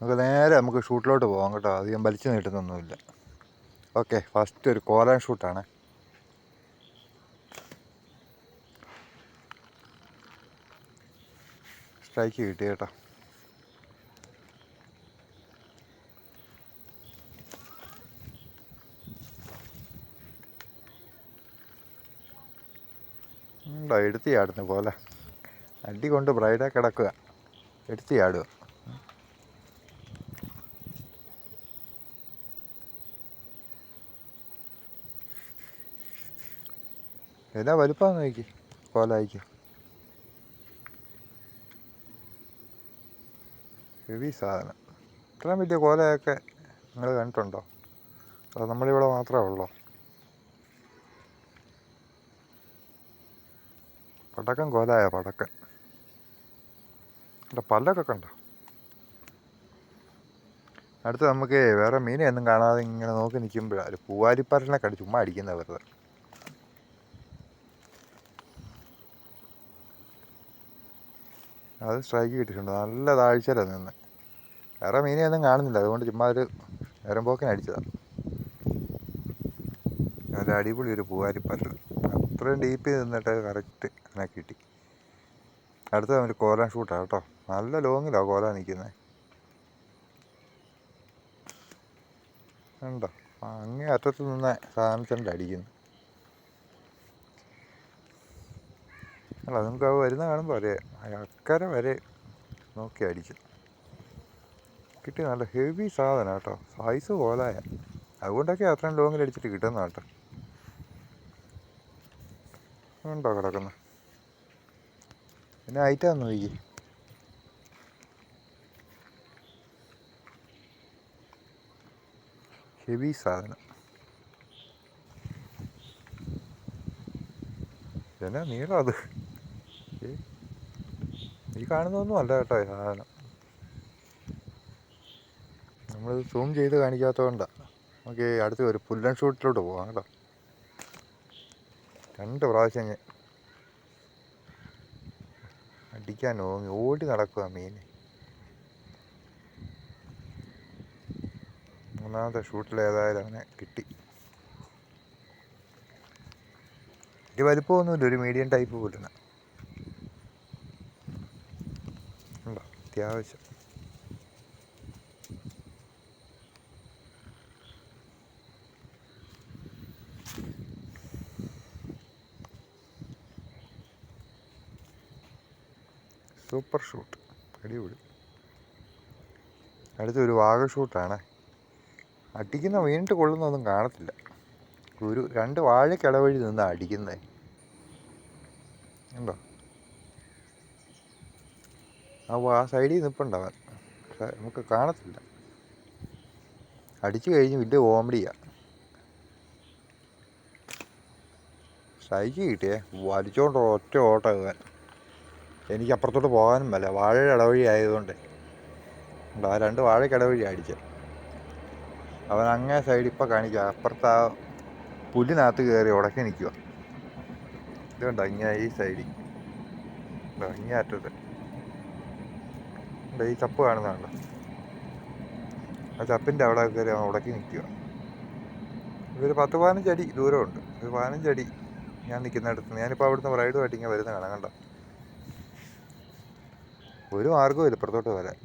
നമുക്ക് നേരെ നമുക്ക് ഷൂട്ടിലോട്ട് പോകാം കേട്ടോ. അധികം വലിച്ചു നീട്ടുന്നൊന്നുമില്ല. ഓക്കെ ഫസ്റ്റ് ഒരു കോലാൻ ഷൂട്ടാണ്. സ്ട്രൈക്ക് കിട്ടി കേട്ടോ. ഉണ്ടോ എടുത്തി ചാടുന്നു പോലെ. അടി കൊണ്ട് ബ്രൈഡാ കിടക്കുക. എടുത്തി എന്നാ വലുപ്പാന്ന് നോക്കി. കോലായിക്ക്. ഹെവി സാധനം. ഇത്രയും വലിയ കോലയൊക്കെ നിങ്ങൾ കണ്ടിട്ടുണ്ടോ? അത് നമ്മളിവിടെ മാത്രമേ ഉള്ളോ? പടക്കം കോലായ പടക്കൻ അല്ല പല്ലൊക്കെ കണ്ടോ? അടുത്ത് നമുക്ക് വേറെ മീനെയൊന്നും കാണാതെ ഇങ്ങനെ നോക്കി നിൽക്കുമ്പോഴാണ് പൂവാലിപ്പരനെ കടി ചുമ്മാ അടിക്കുന്ന വെറുതെ. അത് സ്ട്രൈക്ക് കിട്ടിയിട്ടുണ്ട്. നല്ല താഴ്ചയിലാണ് നിന്ന്. വേറെ മീനെയൊന്നും കാണുന്നില്ല. അതുകൊണ്ട് ചുമ്മാ ഒരു നേരം പോക്കിന് അടിച്ചതാണ് നല്ല അടിപൊളി ഒരു പൂവാരിപ്പറ്റ അത്രയും ഡീപ്പിൽ നിന്നിട്ട് കറക്റ്റ് അങ്ങനെ കിട്ടി. അടുത്ത നമ്മൾ കോലാൻ ഷൂട്ടാണ് കേട്ടോ. നല്ല ലോങ്ങിലാണ് കോല നിൽക്കുന്നത് ഉണ്ടോ അങ്ങേ അറ്റത്ത് നിന്ന് സാധനത്തിന്റെ അടിക്കുന്നു അല്ല നമുക്ക് അത് വരുന്ന കാണുമ്പോൾ അറിയാം അക്കരെ വരെ നോക്കി അടിക്കും കിട്ടി നല്ല ഹെവി സാധനം കേട്ടോ. സൈസ് പോലായ. അതുകൊണ്ടൊക്കെ അത്രയും ലോങ്ങിൽ അടിച്ചിട്ട് കിട്ടുന്ന കേട്ടോ ഉണ്ടോ കിടക്കുന്ന? പിന്നെ ഐറ്റാന്ന് നോക്കി ഹെവി സാധനം. പിന്നെ നീളം അത്? ഈ കാണുന്നതൊന്നും അല്ല കേട്ടോ ഈ സാധനം. നമ്മൾ സൂം ചെയ്ത് കാണിക്കാത്തതുകൊണ്ടാണ് നമുക്ക് അടുത്ത് ഒരു പുല്ലൻ ഷൂട്ടിലോട്ട് പോവാം കേട്ടോ. രണ്ട് പ്രാവശ്യം ഞാൻ അടിക്കാൻ ഓങ്ങി ഓടി നടക്കുക മീൻ മൂന്നാമത്തെ ഷൂട്ടിൽ ഏതായാലും അങ്ങനെ കിട്ടി. ഇത് വലിപ്പമൊന്നുമില്ല ഒരു മീഡിയം ടൈപ്പ് പുല്ലന ഉണ്ടോ അത്യാവശ്യം. Super shoot. അടിപൊളി. അടുത്തൊരു വാഗ ഷൂട്ടാണ്. അടിക്കുന്ന വീണിട്ട് കൊള്ളുന്നൊന്നും കാണത്തില്ല. ഒരു രണ്ട് വാഴക്കിടവഴി നിന്നാണ് അടിക്കുന്നത് ഉണ്ടോ? ആ സൈഡിൽ സൈഡിൽ അവൻ നമുക്ക് കാണത്തില്ല. അടിച്ചു കഴിഞ്ഞ് വലിയ കോമഡിയാണ് സൈക്ക് കിട്ടിയേ. വലിച്ചോണ്ട് ഒറ്റ ഓട്ടം എനിക്ക് അപ്പുറത്തോട്ട് പോകാനും വല്ല വാഴയുടെ ഇടവഴി ആയതുകൊണ്ട്. ആ രണ്ട് വാഴയ്ക്ക് ഇടവഴി അടിച്ചത്. അവൻ അങ്ങേ സൈഡ് ഇപ്പം കാണിക്കുക അപ്പുറത്ത് ആ പുല്ലിനകത്ത് കയറി ഉടക്കി നിൽക്കുക ഇതുകൊണ്ട് അങ്ങേ ഈ സൈഡിൽ. അങ്ങേ അറ്റത്ത്. ഈ ചപ്പ് കാണുന്നുണ്ടോ ആ ചപ്പിന്റെ അവിടെ കയറി ഉടക്കി നിൽക്കുക ഇതൊരു പത്ത് പതിനഞ്ചടി ദൂരമുണ്ട്. ഒരു അടി ഞാൻ നിൽക്കുന്നിടത്ത് ഞാനിപ്പോൾ അവിടുന്ന് റൈഡുമായിട്ട് ഇങ്ങനെ വരുന്ന കാണാം കണ്ടോ? ഒരു മാർഗവും ഇപ്പുറത്തോട്ട് വരാൻ.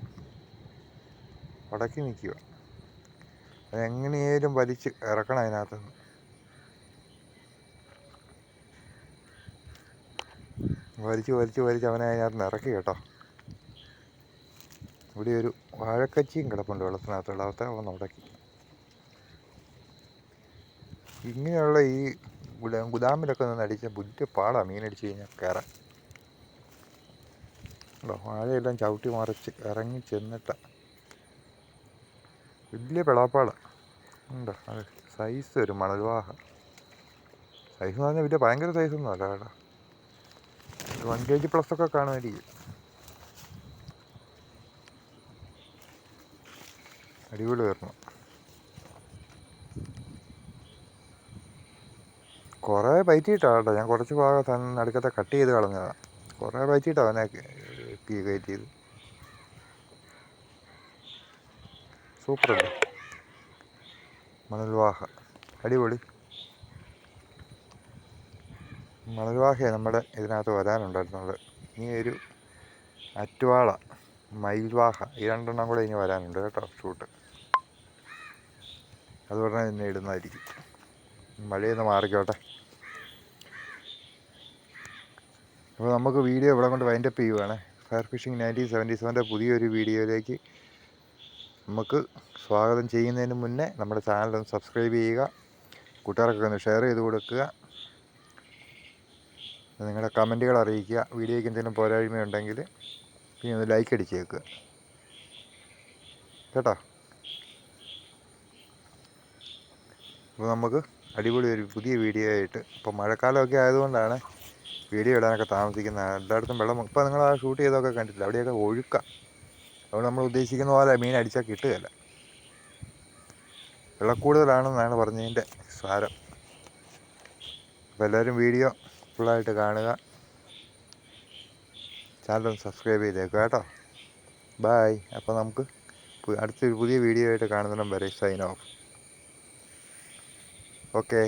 ഉടക്കി നിൽക്കുക അതെങ്ങനെയും വലിച്ച് ഇറക്കണം അതിനകത്ത് വലിച്ചു വലിച്ച് വലിച്ച് അവനെ അതിനകത്ത് ഇറക്കി കേട്ടോ. ഇവിടെ ഒരു വാഴക്കച്ചിയും കിടപ്പുണ്ട് വെള്ളത്തിനകത്ത് വെള്ളത്തെ വന്ന് ഉടക്കി ഇങ്ങനെയുള്ള ഈ ഗുദാ- ഗുദാമിലൊക്കെ നിന്ന് അടിച്ച ബുദ്ധി പാടാണ് മീനടിച്ച് കഴിഞ്ഞാൽ കയറാൻ. ഉണ്ടോ? വാഴയെല്ലാം ചവിട്ടി മറിച്ച് ഇറങ്ങി ചെന്നിട്ട. വലിയ പിളാപ്പാടാണ് ഉണ്ടോ? അത് സൈസ് ഒരു മണൽവാഹ. സൈസ് എന്ന് പറഞ്ഞാൽ വലിയ ഭയങ്കര സൈസൊന്നും അല്ല കേട്ടോ. വൺ കെ ജി പ്ലസ് ഒക്കെ കാണുമായിരിക്കും. അടിപൊളി വരണം കുറേ പയറ്റിയിട്ടാണ് ഞാൻ കുറച്ച് ഭാഗം തന്നെ നടുക്കത്തെ കട്ട് ചെയ്ത് കളഞ്ഞതാണ് കുറേ പയറ്റിയിട്ടാണ് അവനെ കയറ്റിയത് സൂപ്പറല്ലേ മണൽവാഹ. അടിപൊളി. മണൽവാഹയെ നമ്മുടെ ഇതിനകത്ത് വരാനുണ്ടായിരുന്നത്. ഇനി ഒരു അറ്റുവാള മയിൽവാഹ. ഈ രണ്ടെണ്ണം കൂടെ ഇനി വരാനുണ്ട് കേട്ടോ ഷൂട്ട്. അതുകൊണ്ട് തന്നെ ഇടുന്നതായിരിക്കും. മഴയൊന്ന് മാറിക്കോട്ടെ. അപ്പോൾ നമുക്ക് വീഡിയോ ഇവിടെ കൊണ്ട് വൈൻഡപ്പ് ചെയ്യുവാണ്. ഫയർ ഫിഷിംഗ് നയന്റീൻ സെവന്റി സെവന്റെ പുതിയൊരു വീഡിയോയിലേക്ക് നമുക്ക് സ്വാഗതം ചെയ്യുന്നതിന് മുന്നേ നമ്മുടെ ചാനൽ ഒന്ന് സബ്സ്ക്രൈബ് ചെയ്യുക. കൂട്ടുകാർക്കൊക്കെ ഒന്ന് ഷെയർ ചെയ്ത് കൊടുക്കുക. നിങ്ങളുടെ കമന്റുകൾ അറിയിക്കുക. വീഡിയോയ്ക്ക് എന്തെങ്കിലും പോരായ്മയുണ്ടെങ്കിൽ പിന്നെ ഒന്ന് ലൈക്ക് അടിച്ചേക്കുക കേട്ടോ? അപ്പോൾ നമുക്ക് അടിപൊളി ഒരു പുതിയ വീഡിയോ ആയിട്ട് ഇപ്പോൾ മഴക്കാലമൊക്കെ ആയതുകൊണ്ടാണ് വീഡിയോ ഇടാനൊക്കെ താമസിക്കുന്നത്. എല്ലായിടത്തും വെള്ളം ഇപ്പോൾ നിങ്ങൾ ആ ഷൂട്ട് ചെയ്തൊക്കെ കണ്ടിട്ടില്ല. അവിടെയൊക്കെ ഒഴുക്കാം അതുകൊണ്ട് നമ്മൾ ഉദ്ദേശിക്കുന്ന പോലെ മീൻ അടിച്ചാൽ കിട്ടുകയില്ല. വെള്ളക്കൂടുതലാണെന്നാണ് പറഞ്ഞതിന്റെ സാരം. അപ്പോൾ എല്ലാവരും വീഡിയോ ഫുള്ളായിട്ട് കാണുക. ചാനൽ സബ്സ്ക്രൈബ് ചെയ്തേക്കുക കേട്ടോ. ബായ് അപ്പോൾ നമുക്ക് അടുത്തൊരു പുതിയ വീഡിയോ ആയിട്ട് കാണുന്നിടം വരെ സൈൻ ഓഫ് ഓക്കെ